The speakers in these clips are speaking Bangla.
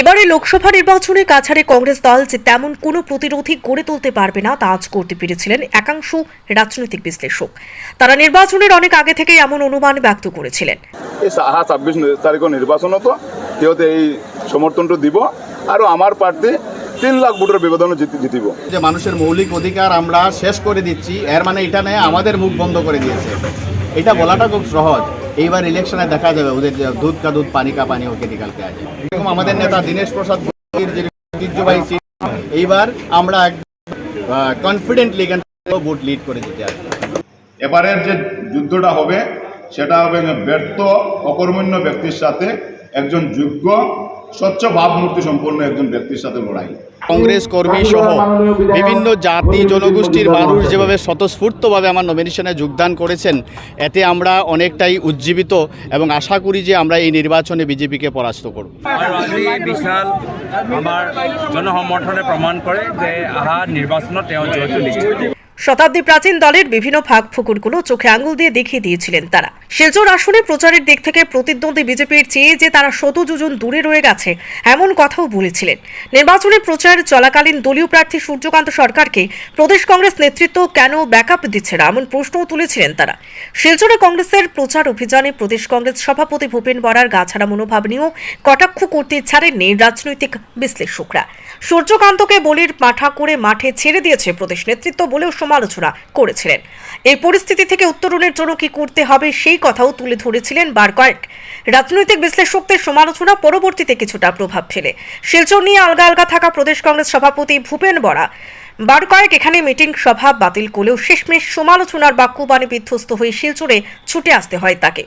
এবারে লোকসভা নির্বাচনে কাছাড়ে কংগ্রেস দল যে তেমন কোনো প্রতিরোধী গড়ে তুলতে পারবে না তা আজ করতে পেরেছিলেন একাংশ ৰাজনৈতিক বিশ্লেষক। তারা নির্বাচনের অনেক আগে থেকেই এমন অনুমান ব্যক্ত করেছিলেন। এই অহা ছাব্বিছ তাৰিখৰ নিৰ্বাচনতো সিহঁতে এই সমৰ্থনটো দিব আৰু আমাৰ পাৰ্টি তিন লাখ ভোটৰ ব্যৱধানত জিতি জিতিব। যে মানুষের মৌলিক অধিকার আমরা শেষ করে দিচ্ছি এর মানে এটা নয় আমাদের মুখ বন্ধ করে দিয়েছে। এটা বলাটা খুব সহজ। এইবার ইলেকশনে দেখা যাবে, ওদের দুধ কা দুধ, পানি কা পানি ওকে নিকালতে আছে এরকম আমাদের নেতা দীনেশ প্রসাদ ঐতিহ্যবাহী সিট এইবার আমরা কনফিডেন্টলি ভোট লিড করে দিতে আসব। এবারের যে যুদ্ধটা হবে, সেটা হবে ব্যর্থ, অকর্মণ্য ব্যক্তির সাথে একজন যোগ্য স্বচ্ছ ভাবমূর্তি সম্পন্ন একজন ব্যক্তির সাথে লড়াই। কংগ্রেস কর্মী সহ বিভিন্ন জাতি জনগোষ্ঠীর মানুষ যেভাবে স্বতঃস্ফূর্তভাবে আমার নমিনেশনে যোগদান করেছেন এতে আমরা অনেকটাই উজ্জীবিত এবং আশা করি যে আমরা এই নির্বাচনে বিজেপিকে পরাস্ত করব। বিশাল আমাৰ জনসমৰ্থনে প্ৰমাণ কৰে যে অহা নিৰ্বাচনত তেওঁ জয়টো নিশ্চিত। শতাব্দী প্রাচীন দলের বিভিন্ন ফাঁক ফুকুরগুলো চোখে আঙুল দিয়ে দেখিয়ে দিয়েছিলেন তারা। শিলচর আসনে প্রচারের দিক থেকে প্রতিদ্বন্দ্বী বিজেপির চেয়ে যে তারা শত যোজন দূরে রয়ে গেছে, এমন কথাও বলেছিলেন। নির্বাচনী প্রচার চলাকালীন দলীয় প্রার্থী সূর্যকান্ত সরকারকে প্রদেশ কংগ্রেস নেতৃত্ব কেন ব্যাকআপ দিচ্ছে না, এমন প্রশ্নও তুলেছিলেন তারা। শিলচরে কংগ্রেসের প্রচার অভিযানে প্রদেশ কংগ্রেস সভাপতি ভূপেন বরার গাছাড়া মনোভাব নিয়েও কটাক্ষ করতে ছাড়েননি রাজনৈতিক বিশ্লেষকরা। সূর্যকান্তকে বলির মাঠা করে মাঠে ছেড়ে দিয়েছে প্রদেশ নেতৃত্ব বলেও সমালোচনা করেছিলেন। এই পরিস্থিতি থেকে উত্তরণের জন্য কি করতে হবে সেই কথাও তুলে ধরেছিলেন বার কয়েক। রাজনৈতিক বিশ্লেষকদের সমালোচনা পরবর্তীতে কিছুটা প্রভাব ফেলে। শিলচর নিয়ে আলগা আলগা থাকা প্রদেশ কংগ্রেস সভাপতি ভূপেন বরা বার কয়েক এখানে মিটিং সভা বাতিল করলেও শেষমেশ সমালোচনার বাক্যবাণী বিধ্বস্ত হয়ে শিলচরে ছুটে আসতে হয় তাকে।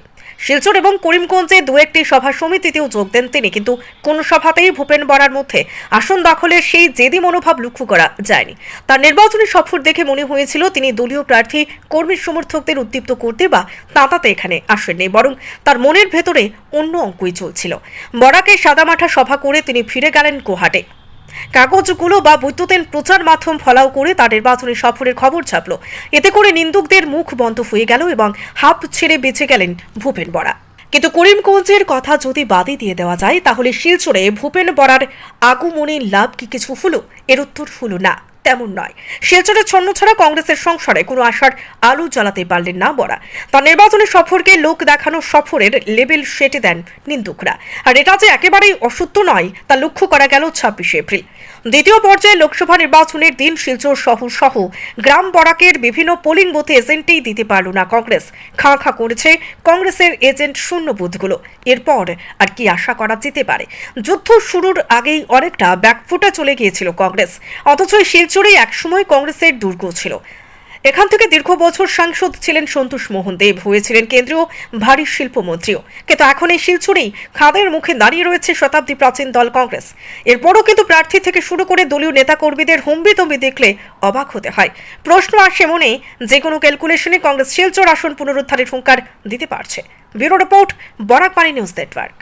শিলচর এবং করিমগঞ্জে দু একটি সভা সমিতিতেও যোগ দেন তিনি, কিন্তু কোন সভাতেই ভূপেন বরার মধ্যে আসন দখলের সেই জেদি মনোভাব লক্ষ্য করা যায়নি। তার নির্বাচনী সফর দেখে মনে হয়েছিল তিনি দলীয় প্রার্থী, কর্মী সমর্থকদের উদ্দীপ্ত করতে বা তাঁতাতে এখানে আসেননি, বরং তার মনের ভেতরে অন্য অঙ্কই চলছিল। বরাকে সাদামাঠা সভা করে তিনি ফিরে গেলেন গোহাটে কাগজগুলো বা বৈদ্যুতিন প্রচার মাধ্যম ফলাও করে তার নির্বাচনী সফরের খবর ছাপল। এতে করে নিন্দুকদের মুখ বন্ধ হয়ে গেল এবং হাফ ছেড়ে বেঁচে গেলেন ভূপেন বরা। কিন্তু করিমগঞ্জের কথা যদি বাদই দিয়ে দেওয়া যায়, তাহলে শিলচরে ভূপেন বরার আগমনের লাভ কি কিছু হলো? এর উত্তর হলো না। তেমন নয়। শিলচরে ছন্ন ছাড়া কংগ্রেসের সংসারে কোনো আশার আলো জ্বালাতে পারলেন না বরা। তার নির্বাচনী সফরকে লোক দেখানো সফরের লেবেল সেটে দেন নিন্দুকরা। আর এটা যে একেবারেই অসত্য নয়, তা লক্ষ্য করা গেল ছাব্বিশে এপ্রিল। দ্বিতীয় পর্যায়ে লোকসভা নির্বাচনের দিন শিলচর সহ সহ গ্রাম বরাকের বিভিন্ন পোলিং বুথে এজেন্টেই দিতে পারল না কংগ্রেস। খাঁ খাঁ করেছে কংগ্রেসের এজেন্ট শূন্য বুথগুলো। এরপর আর কি আশা করা যেতে পারে? যুদ্ধ শুরুর আগেই অনেকটা ব্যাকফুটে চলে গিয়েছিল কংগ্রেস। অথচ শিলচরে একসময় কংগ্রেসের দুর্গ ছিল। এখান থেকে দীর্ঘ বছর সাংসদ ছিলেন সন্তোষ মোহন দেব হয়েছিলেন কেন্দ্রীয় ভারী শিল্পমন্ত্রীও। কিন্তু এখন এই শিলচরেই খাদের মুখে দাঁড়িয়ে রয়েছে শতাব্দী প্রাচীন দল কংগ্রেস। এরপরও কিন্তু প্রার্থী থেকে শুরু করে দলীয় নেতাকর্মীদের হম্বিতম্বি দেখলে অবাক হতে হয়। প্রশ্ন আসে মনে, যে কোনো ক্যালকুলেশনে কংগ্রেস শিলচর আসন পুনরুদ্ধারের হুঙ্কার দিতে পারছে। Bureau report Barakbani news network.